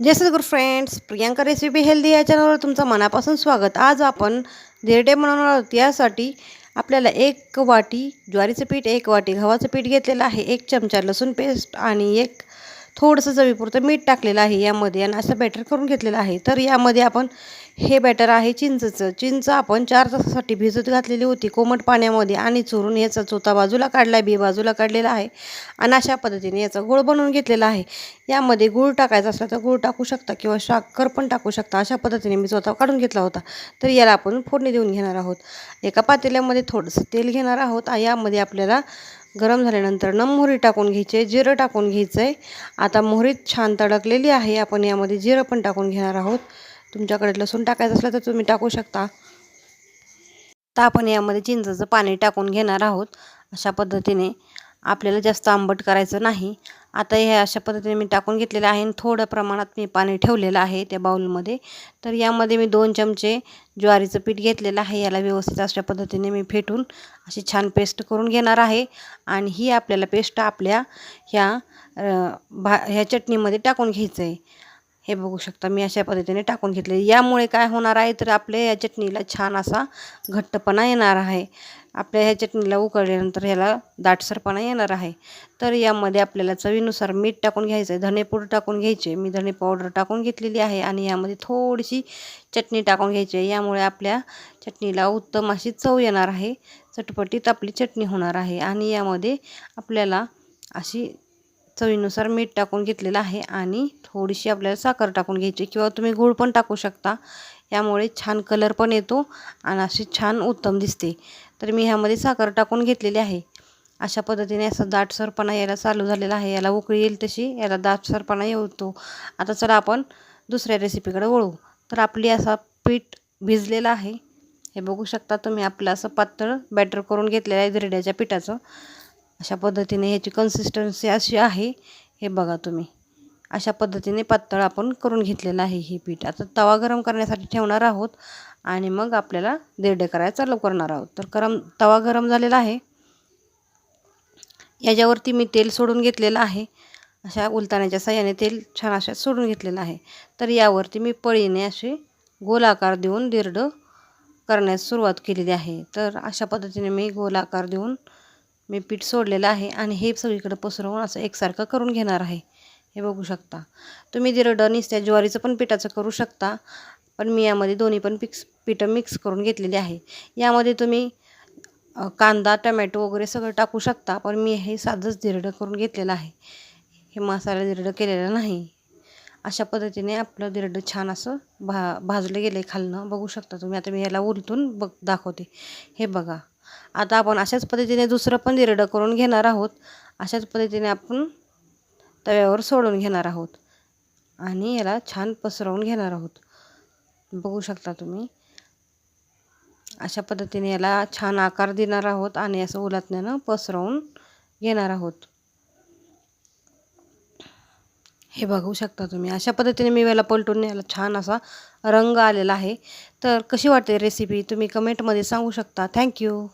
जय सद्गुरू friends Priyanka recipe healthy या चॅनलवर तुमचं मनापासून स्वागत. आज आपण धिरडे बनवणार आहोत. यासाठी आपल्याला एक वाटी ज्वारीचं पीठ एक वाटी गव्हाचं पीठ घेतलेलं आहे. एक चमचा लसूण पेस्ट आणि एक थोडंसं चवीपुरतं मीठ टाकलेलं आहे यामध्ये आणि असं बॅटर करून घेतलेलं आहे. तर यामध्ये आपण हे बॅटर आहे चिंचचं. चिंच आपण चार तासासाठी भिजत घातलेली होती कोमट पाण्यामध्ये आणि चुरून याचा चोथा बाजूला काढला बी बाजूला काढलेला आहे आणि अशा पद्धतीने याचा गुळ बनवून घेतलेला आहे. यामध्ये गूळ टाकायचा असला तर गूळ टाकू शकता किंवा साखर पण टाकू शकता. अशा पद्धतीने मी चोथा काढून घेतला होता. तर याला आपण फोडणी देऊन घेणार आहोत. एका पातेल्यामध्ये थोडंसं तेल घेणार आहोत यामध्ये आपल्याला गरम झाल्यानंतर न मोहरी टाकून घ्यायची आहे जिरं टाकून घ्यायचं आहे आता मोहरीत छान तडकलेली आहे. आपण यामध्ये जिरं पण टाकून घेणार आहोत. तुमच्याकडे लसूण टाकायचं असलं तर तुम्ही टाकू शकता. तर आपण यामध्ये चिंचचं पाणी टाकून घेणार आहोत अशा पद्धतीने. आपल्याला जास्त आंबट करायचं नाही. आता हे अशा पद्धतीने मी टाकून घेतलेलं आहे आणि थोड्या प्रमाणात मी पाणी ठेवलेलं आहे त्या बाऊलमध्ये. तर यामध्ये मी दोन चमचे ज्वारीचं पीठ घेतलेलं आहे. याला व्यवस्थित अशा पद्धतीने मी फेटून अशी छान पेस्ट करून घेणार आहे. आणि ही आपल्याला पेस्ट आपल्या ह्या भा ह्या चटणीमध्ये टाकून घ्यायचं आहे हे बघू शकता मी अशा पद्धतीने टाकून घेतले. यामुळे काय होणार आहे तर आपल्या या चटणीला छान असा घट्टपणा येणार आहे. आपल्या ह्या चटणीला उकळल्यानंतर ह्याला दाटसरपणा येणार आहे. तर यामध्ये आपल्याला चवीनुसार मीठ टाकून घ्यायचं आहे धनेपूड टाकून घ्यायचे. मी धणे पावडर टाकून घेतलेली आहे आणि यामध्ये थोडीशी चटणी टाकून घ्यायची आहे. यामुळे आपल्या चटणीला उत्तम अशी चव येणार आहे. चटपटीत आपली चटणी होणार आहे आणि यामध्ये आपल्याला अशी चवीनुसार मीठ टाकून घेतलेलं आहे आणि थोडीशी आपल्याला साखर टाकून घ्यायची किंवा तुम्ही गूळ पण टाकू शकता. यामुळे छान कलर पण येतो आणि अशी छान उत्तम दिसते. तर मी ह्यामध्ये साखर टाकून घेतलेली आहे. अशा पद्धतीने असं दाटसरपणा यायला चालू झालेला आहे. याला उकळी येईल तशी याला दाटसरपणा येतो. आता चला आपण दुसऱ्या रेसिपीकडे वळू. तर आपली असा पीठ भिजलेला आहे. हे बघू शकता तुम्ही आपलं असं पातळ बॅटर करून घेतलेलं आहे दिरड्याच्या पिठाचं. अशा पद्धतीने ह्याची कन्सिस्टन्सी अशी आहे. हे बघा तुम्ही. अशा पद्धतीने पातळ आपण करून घेतलेलं आहे हे पीठ. आता तवा गरम करण्यासाठी ठेवणार आहोत आणि मग आपल्याला दिरडे करायला चालू करणार आहोत. तर गरम तवा गरम झालेला आहे. याच्यावरती मी तेल सोडून घेतलेलं आहे. अशा उलताण्याच्या साह्याने तेल छान अशा सोडून घेतलेलं आहे. तर यावरती मी पळीने असे गोलाकार देऊन दिरडं करण्यास सुरुवात केलेली आहे. तर अशा पद्धतीने मी गोलाकार देऊन मी पीठ सोडलेलं आहे आणि हे सगळीकडे पसरवून असं एकसारखं करून घेणार आहे. हे बघू शकता. तुम्ही दिरडं त्या ज्वारीचं पण पिठाचं करू शकता पण मी यामध्ये दोन्ही पण पिक्स पिठं मिक्स करून घेतलेली आहे. यामध्ये तुम्ही कांदा टमॅटो वगैरे सगळं टाकू शकता पण मी हे साधंच दिरडं करून घेतलेलं आहे. हे मसाला दिरडं केलेलं नाही. अशा पद्धतीने आपलं दिरडं छान असं भा भाजलं गेलं आहे खालनं. बघू शकता तुम्ही. आता मी याला उलटून बघ दाखवते. हे बघा. आता आपण अशाच पद्धतीने दुसरं पण दिरडं करून घेणार आहोत. अशाच पद्धतीने आपण तव्यावर सोडून घेणार आहोत. आणि याला छान पसरवून घेणार आहोत. बघू शकता तुम्ही. अशा पद्धतीने याला छान आकार देणार आहोत आणि असं उलातण्यानं पसरवून घेणार आहोत. हे बघू शकता तुम्ही. अशा पद्धतीने मी याला पलटून याला छान असा रंग आलेला आहे. तर कशी वाटते रेसिपी तुम्ही कमेंटमध्ये सांगू शकता. थँक्यू